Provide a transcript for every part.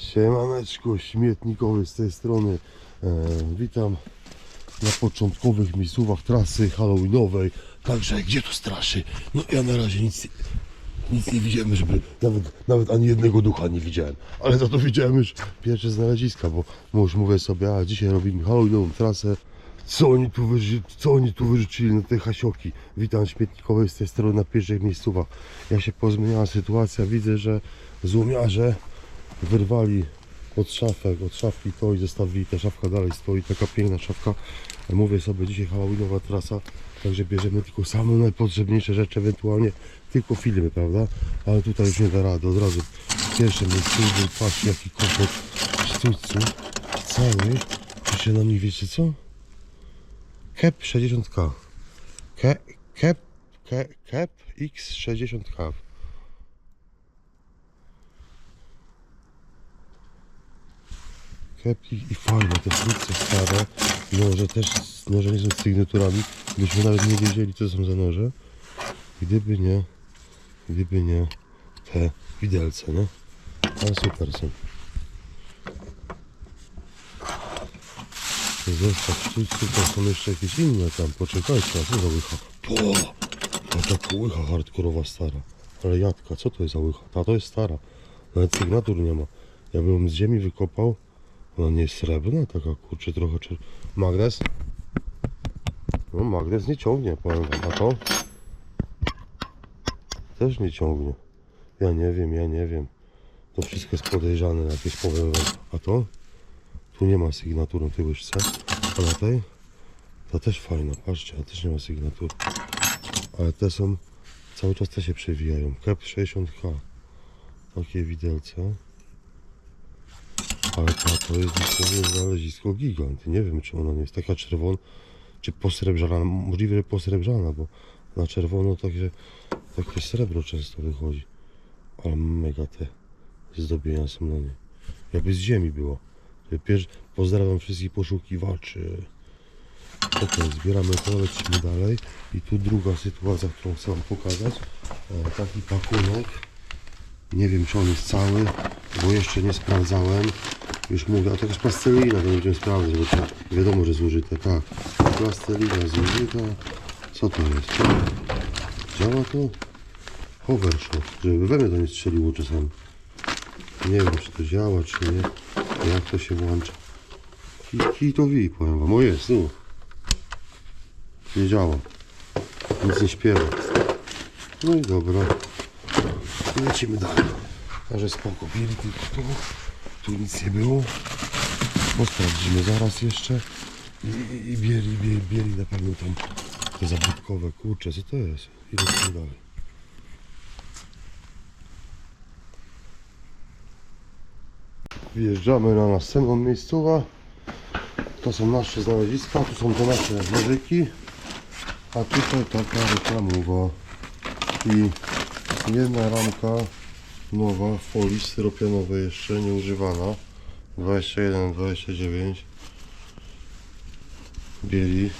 Siemaneczko, śmietnikowy z tej strony. E, witam na początkowych miejscówach trasy halloweenowej. Także gdzie tu straszy? No ja na razie nic, nic nie widziałem, żeby nawet, nawet ani jednego ducha nie widziałem. Ale za to widziałem już pierwsze znaleziska, bo już mówię sobie, a dzisiaj robimy halloweenową trasę. Co oni tu, wyrzy, co oni tu wyrzucili na te hasioki? Witam śmietnikowej z tej strony na pierwszych miejscówach. Ja się pozmieniała sytuacja, widzę, że złomiarze wyrwali od szafek, od szafki to i zostawili, ta szafka dalej stoi, taka piękna szafka. Mówię sobie, dzisiaj halloweenowa trasa, także bierzemy tylko same najpotrzebniejsze rzeczy, ewentualnie tylko filmy, prawda? Ale tutaj już nie da rady, od razu pierwsze miejsce, patrzcie jaki kompot sztućcu, cały, pisze na mnie, wiecie co? Kep 60k. Ke, kep, ke, kep X60k. Kepki i fajne, te wkrótce stare, noże też, noże nie są z sygnaturami, byśmy nawet nie wiedzieli co są za noże. Gdyby nie, gdyby nie te widelce, nie? Ale super są. Zestaw sztuczków, to są jeszcze jakieś inne tam, poczekajcie, a co za łycha? Po! A taka łycha hardkorowa stara. Ale jadka, co to jest za łycha? Ta to jest stara. Nawet sygnatur nie ma. Ja bym z ziemi wykopał. Ona nie srebrna, taka kurczę trochę czer... Magnes? No magnes nie ciągnie, powiem wam. A to? Też nie ciągnie. Ja nie wiem, ja nie wiem. To wszystko jest podejrzane jakieś powiem. A to? Tu nie ma sygnatury na tej łyżce. A na tej? Ta też fajna, patrzcie, a też nie ma sygnatury. Ale te są, cały czas te się przewijają. Kep 60H. Takie widelce. Ale ta to jest dosłownie znalezisko gigant. Nie wiem, czy ona nie jest taka czerwona, czy posrebrzana. Możliwe, że posrebrzana, bo na czerwono takie, takie srebro często wychodzi. Ale mega te zdobienia są na nie. Jakby z ziemi było. Pierwszy, pozdrawiam wszystkich poszukiwaczy. Ok, zbieramy to, lecimy dalej. I tu druga sytuacja, którą chcę Wam pokazać. E, taki pakunek. Nie wiem, czy on jest cały, bo jeszcze nie sprawdzałem. Już mówię, a to jest plastelina, to będziemy sprawdzać, bo to wiadomo, że zużyte. Tak, plastelina zużyta. Co to jest? Działa to? Hovershot, żeby we mnie to nie strzeliło czasami. Nie wiem, czy to działa, czy nie. Jak to się włącza? Kij to wi, powiem wam. O jest, tu. Nie działa. Nic nie śpiewa. No i dobra. I lecimy dalej. Także spoko. Tylko tu. Tu nic nie było. Bo sprawdzimy zaraz jeszcze. I, i, i bieli, bieli, bieli na pewno tam te zabytkowe. Kurczę, co to jest? I lecimy dalej. Wjeżdżamy na następną miejscówę. To są nasze znaleziska, tu są te nasze nożyki. A tutaj taka reklamowa. I jedna ramka nowa folii styropianowej jeszcze nieużywana. 21, 29 bieli.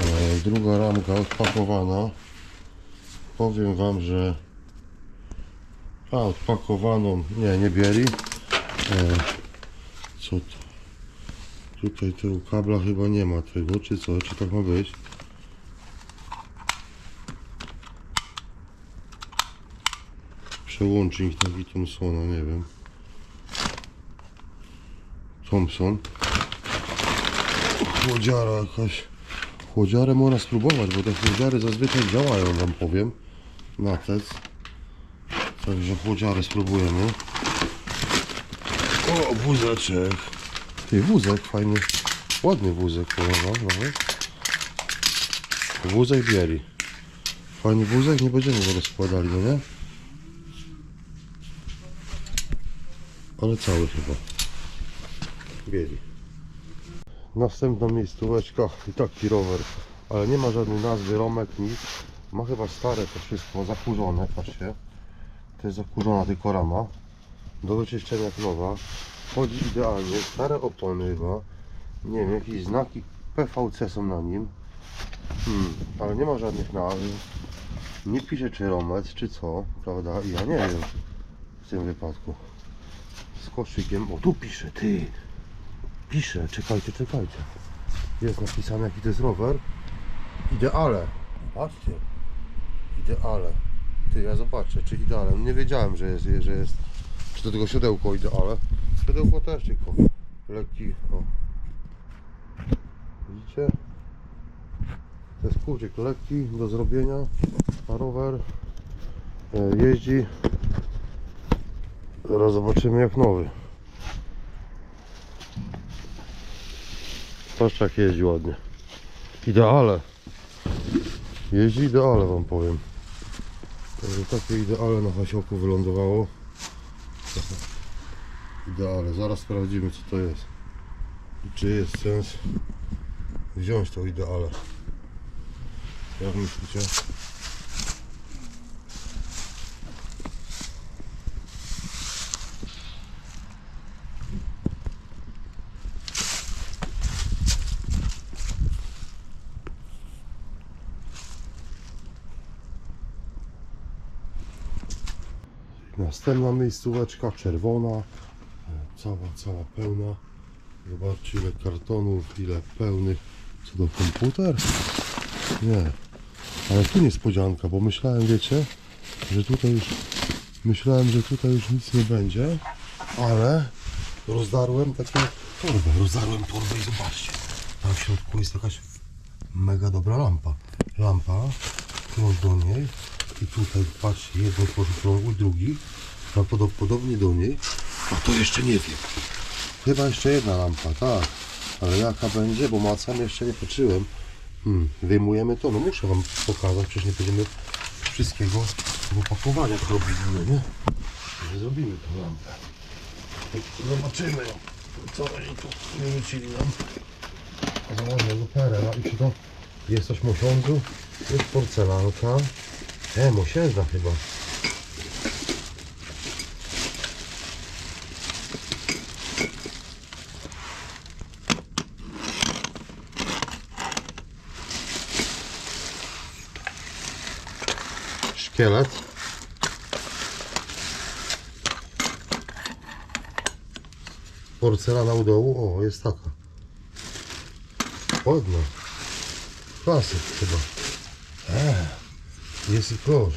E, druga ramka odpakowana. Powiem Wam, że a, odpakowaną, nie, nie bieli. E, co to? Tutaj tego kabla chyba nie ma tego, czy co? Czy tak ma być? Przełącznik taki Thomsona, nie wiem. Thompson. Chłodziara jakaś. Chłodziarę można spróbować, bo te chłodziary zazwyczaj działają, wam powiem. Na tec. Także chłodziarę spróbujemy. O, wózeczek. Ty, wózek fajny. Ładny wózek, powiem nawet. Wózek bieli. Fajny wózek, nie będziemy go rozkładali, no nie? Ale cały chyba. Bieli. Następna miejscóweczka i taki rower, ale nie ma żadnej nazwy, Romek, nic. Ma chyba stare to wszystko, zakurzone, patrzcie. To jest zakurzona tylko rama. Do wyczyszczenia jak nowa. Chodzi idealnie, stare opony chyba. Nie wiem, jakieś znaki PVC są na nim. Hmm, ale nie ma żadnych nazw. Nie pisze czy Romek, czy co, prawda? I ja nie wiem w tym wypadku. Koszykiem. O, tu pisze, ty. Pisze, czekajcie, czekajcie. Jest napisane jaki to jest rower. Ideale. Patrzcie. Ideale. Ty, ja zobaczę, czy ideale. Nie wiedziałem, że jest, że jest. Czy do tego siodełko ideale. Siodełko też tylko lekki. O. Widzicie? To jest kurczyk lekki do zrobienia. A rower e, jeździ. Zaraz zobaczymy jak nowy. Patrz jak jeździ ładnie. Ideale. Jeździ ideale wam powiem. Także takie ideale na hasiołku wylądowało. Ideale. Zaraz sprawdzimy co to jest. I czy jest sens wziąć to ideale. Jak myślicie? Następna miejscóweczka czerwona, cała, cała pełna. Zobaczcie ile kartonów, ile pełnych. Co do komputer? Nie. Ale tu niespodzianka, bo myślałem, wiecie, że tutaj już myślałem, że tutaj już nic nie będzie, ale rozdarłem taką torbę, rozdarłem torbę i zobaczcie. Tam w środku jest jakaś mega dobra lampa. Lampa, którąś do niej i tutaj patrzcie, jedną tworzy krągły, drugi prawdopodobnie do niej, a to jeszcze nie wiem. Chyba jeszcze jedna lampa, tak. Ale jaka będzie, bo macam jeszcze nie patrzyłem. Hmm, wyjmujemy to, no muszę wam pokazać, przecież nie będziemy wszystkiego w opakowaniach robili, no nie? Zrobimy tą lampę. Zobaczymy, co oni tu wymyślili nam. Założę luperę, no i czy to jest coś mosiądzu? Jest porcelanka. E, mosiężna chyba. Szkielet. Porcelana u dołu. O, jest taka. Ładna. Klasyk chyba. Jest i klosz.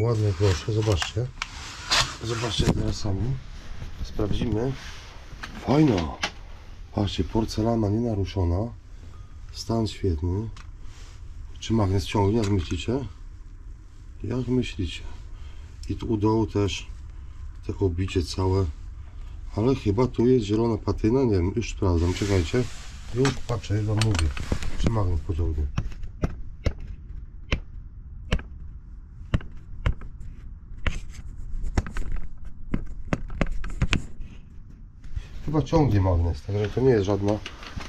Ładne klosze, zobaczcie. Zobaczcie teraz sami. Sprawdzimy. Fajna. Patrzcie, porcelana nienaruszona. Stan świetny. Czy magnes ciągnie, jak myślicie? Jak myślicie? I tu u dołu też te obicie całe. Ale chyba tu jest zielona patyna. Nie wiem, już sprawdzam. Czekajcie. Już patrzę, już wam mówię. Czy magnes pociągnie. Chyba ciągnie magnes, także to nie jest żadna,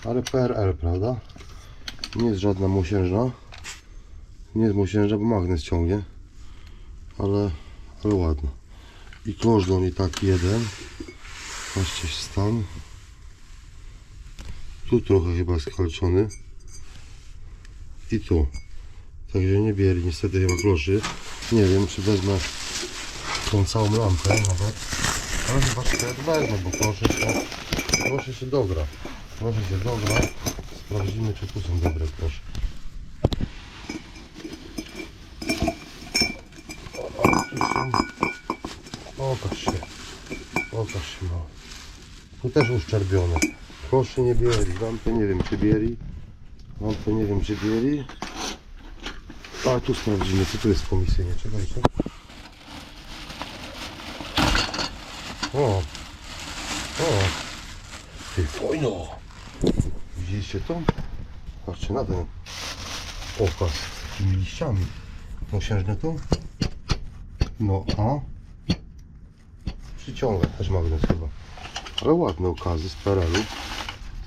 ale PRL, prawda? Nie jest żadna mosiężna. Nie jest mosiężna, bo magnes ciągnie. Ale, ale ładna. I klosz do niej taki jeden. Patrzcie stan. Tu trochę chyba skalczony. I tu. Także nie bieri niestety chyba kloszy. Nie wiem czy wezmę tą całą lampę nawet. Ale chyba szkielet wezmę, bo proszę się, proszę się dogra. Proszę się dogra. Sprawdzimy czy tu są dobre proszę. Pokaż się. Pokaż się no. Tu też uszczerbione. Proszę nie bieli. Lampę nie wiem czy bieli. Lampę nie wiem czy bieli. A tu sprawdzimy co tu jest komisyjnie. Czekajcie. O! O! Ty fajno! Widzieliście to? Patrzcie na ten okaz z takimi liściami. Mosiężne to? No a? Przyciąga też magnes chyba. Ale ładne okazy z PRL-u.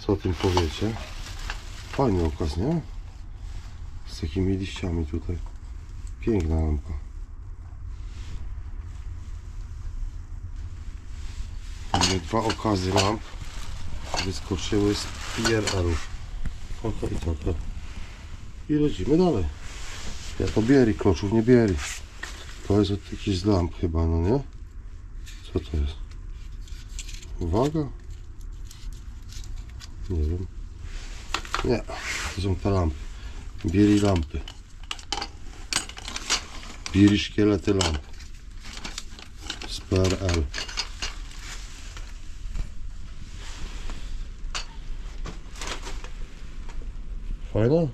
Co o tym powiecie? Fajny okaz, nie? Z takimi liściami tutaj. Piękna lampa. Dwa okazy lamp wyskoczyły z PRL-ów. Oto i toto. I lecimy dalej. Ja to bieri, kloczów nie bieri. To jest od jakichś z lamp chyba, no nie? Co to jest? Uwaga. Nie wiem. Nie, to są te lampy. Bieli lampy. Bieli szkielety lamp. Z PRL. Fajne?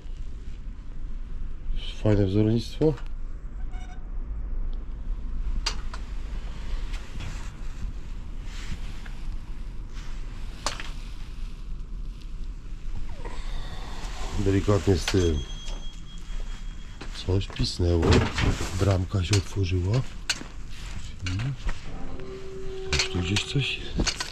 Fajne wzornictwo. Delikatnie z tym. Coś pisnęło. Bramka się otworzyła. Czy tu gdzieś coś jest?